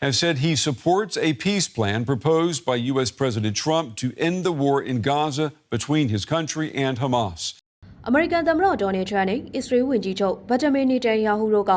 has said he supports a peace plan proposed by U.S. President Trump to end the war in Gaza between his country and Hamas. အမေရိကန်သမ္မတဒေါ်နယ်ထရန့်နဲ့အစ္စရေးဝန်ကြီးချုပ်ဗတ်တမင်နီတန်ယာဟုတို့က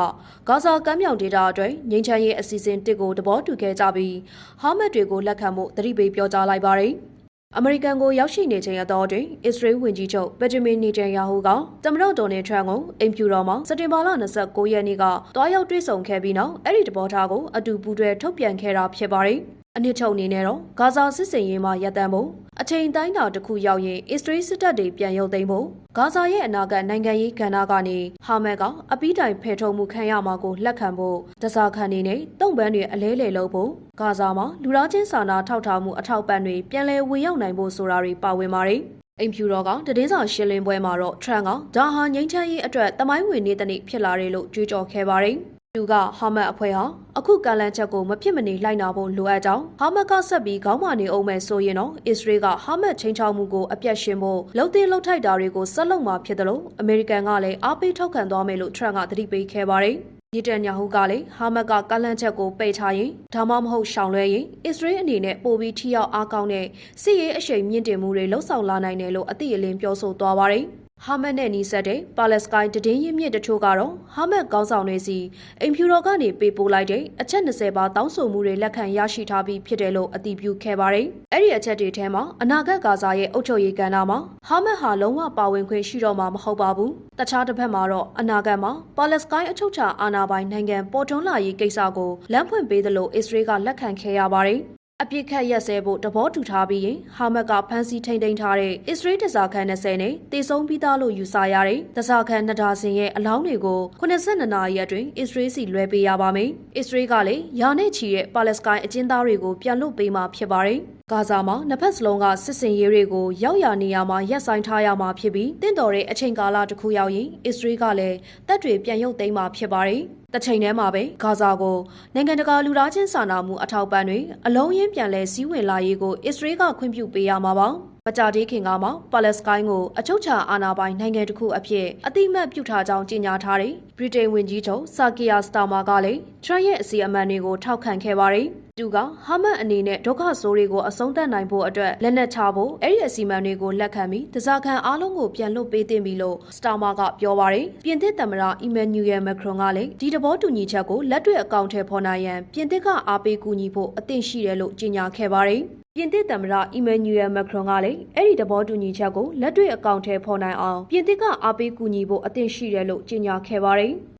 ဂါဇာကမ်းမြောင်ဒေသအတွင်းငြိမ်းချမ်းရေးအစီအစဉ်တစ်ကိုတဘောတူခဲ့ကြပြီးဟာမတ်တွေကိုလက်ခံမှုသတိပေးပြောကြားလိုက်ပါတယ်။ အမေရိကန်ကိုရောက်ရှိနေချိန်အတော်တွင်အစ္စရေးဝန်ကြီးချုပ်ဗတ်တမင်နီတန်ယာဟုကသမ္မတဒေါ်နယ်ထရန့်ကိုအိမ်ဖြူတော်မှာစက်တင်ဘာလ29ရက်နေ့ကတွားရောက်တွေ့ဆုံခဲ့ပြီးနောက်အဲ့ဒီတဘောထားကိုအတူပူးတွဲထုတ်ပြန်ခဲ့တာဖြစ်ပါတယ်။ အနှစ်ချုပ်အနေနဲ့တော့ဂါဇာစစ်စင်ရေးမှာရပ်တန့်ဖို့အချိန်တိုင်းတာတစ်ခုရောက်ရင်အစ္စရေးစစ်တပ်တွေပြန်ရုပ်သိမ်းဖို့ဂါဇာရဲ့အနာဂတ်နိုင်ငံရေးကဏ္ဍကနေဟာမတ်ကအပိတိုင်ဖယ်ထုတ်မှုခံရမှာကိုလက်ခံဖို့တစားခံနေနဲ့တုံ့ပန်းတွေအလဲလှယ်လုပ်ဖို့ဂါဇာမှာလူသားချင်းစာနာထောက်ထားမှုအထောက်ပံ့တွေပြန်လည်ဝင်ရောက်နိုင်ဖို့ဆိုတာတွေပါဝင်ပါတယ်အိမ်ဖြူတော်ကတည်င်းစာရှင်းလင်းပွဲမှာတော့ထရန့်ကဒါဟာငိမ့်ချမ်းရေးအတွက်တမိုင်းဝင်နေတဲ့နေ့ဖြစ်လာတယ်လို့ကြွေးကြော်ခဲ့ပါတယ် သူကဟာမတ်အဖွဲ့ဟာအခုကလန်ချက်ကိုမဖြစ်မနေလိုက်နာဖို့လိုအပ်ကြောင်းဟာမတ်ကဆက်ပြီးခေါင်းမာနေအောင်မယ်ဆိုရင်တော့အစ္စရေးကဟာမတ်ချင်းချောက်မှုကိုအပြတ်ရှင်းဖို့လှုပ်သေးလှုပ်ထိုက်တာတွေကိုဆက်လုပ်မှာဖြစ်တယ်လို့အမေရိကန်ကလည်းအားပေးထောက်ခံသွားမယ်လို့ထရန့်ကသတိပေးခဲ့ပါတယ်ဒီတန်ညာဟုကလည်းဟာမတ်ကကလန်ချက်ကိုပိတ်ထားရင်ဒါမှမဟုတ်ရှောင်လွဲရင်အစ္စရေးအနေနဲ့ပိုပြီးထိရောက်အားကောင်းတဲ့စစ်ရေးအရှိန်မြင့်တင်မှုတွေလှုပ်ဆောင်လာနိုင်တယ်လို့အသိအလင်းပြောဆိုသွားပါတယ် ဟာမတ်နဲ့နီးစပ်တဲ့ပါလက်စကိုင်းတည်င်းရင်းမြစ်တချို့ကတော့ဟာမတ်ကောင်းဆောင်တွေစီအိမ်ဖြူတော်ကနေပေးပို့လိုက်တဲ့အချက်20ပါတောင်းဆိုမှုတွေလက်ခံရရှိထားပြီးဖြစ်တယ်လို့အတည်ပြုခဲ့ပါတယ်။အဲ့ဒီအချက်တွေထဲမှာအနာဂတ်ဂါဇာရဲ့အုပ်ချုပ်ရေးကဏ္ဍမှာဟာမတ်ဟာလုံးဝပါဝင်ခွင့်ရှိတော့မှာမဟုတ်ပါဘူး။တခြားတစ်ဖက်မှာတော့အနာဂတ်မှာပါလက်စကိုင်းအချုပ်ချာအာဏာပိုင်နိုင်ငံပေါ်ထွန်းလာရေးကိစ္စကိုလမ်းဖွင့်ပေးသလိုအစ္စရေးကလက်ခံခဲ့ရပါတယ်။ အပြစ်ခတ်ရက်စဲဖို့တဘောတူထားပြီးရင်ဟာမတ်ကဖမ်းဆီးထိန်ထိန်ထားတဲ့အစ္စရေးတစားခန်း20နဲ့တည်ဆုံးပြီးသားလို့ယူဆရတဲ့တစားခန်းနှစ်ဒါဇင်ရဲ့အလောင်းတွေကို82နာရီအတွင်းအစ္စရေးစီလွှဲပေးရပါမယ်။အစ္စရေးကလည်းယာနဲ့ချီတဲ့ပါလက်စကိုင်းအကျဉ်းသားတွေကိုပြန်လွတ်ပေးမှာဖြစ်ပါတယ်။ဂါဇာမှာနှစ်ဖက်စလုံးကစစ်စင်ရေးတွေကိုရောက်ရနေရမှာရပ်ဆိုင်ထားရမှာဖြစ်ပြီးတင့်တော်တဲ့အချိန်ကာလတစ်ခုရောက်ရင်အစ္စရေးကလည်းတပ်တွေပြန်ရုပ်သိမ်းမှာဖြစ်ပါတယ်။တချိန်တည်းမှာပဲဂါဇာကိုနိုင်ငံတကာလူသားချင်းစာနာမှုအထောက်ပံ့တွေအလုံးရင်းပြန်လဲစည်းဝင်လာရေးကိုအစ္စရေးကခွင့်ပြုပေးရမှာပါမကြသေးခင်ကမှပါလက်စကိုင်းကိုအချုပ်ချာအာဏာပိုင်နိုင်ငံတစ်ခုအဖြစ်အတိမတ်ပြုထားကြောင်းကြေညာထားတဲ့ဗြိတိန်ဝန်ကြီးချုပ်ဆာကီယာစတာမာကလည်းထရန့်ရဲ့အစီအမံတွေကိုထောက်ခံခဲ့ပါတယ် သူကဟာမတ်အနေနဲ့ဒုက္ခဆိုးတွေကိုအဆုံးသတ်နိုင်ဖို့အတွက်လက်နက်ချဖို့အဲ့ဒီအစီအမံတွေကိုလက်ခံပြီးတစားခံအားလုံးကိုပြန်လွတ်ပေးသင့်ပြီလို့စတာမာကပြောပါတယ်ပြင်သစ်သမ္မတအီမန်နျူရယ်မက်ခရွန်ကလည်းဒီတဘောတူညီချက်ကိုလက်တွေ့အကောင့်ထဲပေါ်နိုင်ရန်ပြင်သစ်ကအားပေးကူညီဖို့အသင့်ရှိတယ်လို့ကြေညာခဲ့ပါတယ်ပြင်သစ်သမ္မတအီမန်နျူရယ်မက်ခရွန်ကလည်းအဲ့ဒီတဘောတူညီချက်ကိုလက်တွေ့အကောင့်ထဲပေါ်နိုင်အောင်ပြင်သစ်ကအားပေးကူညီဖို့အသင့်ရှိတယ်လို့ကြေညာခဲ့ပါတယ်။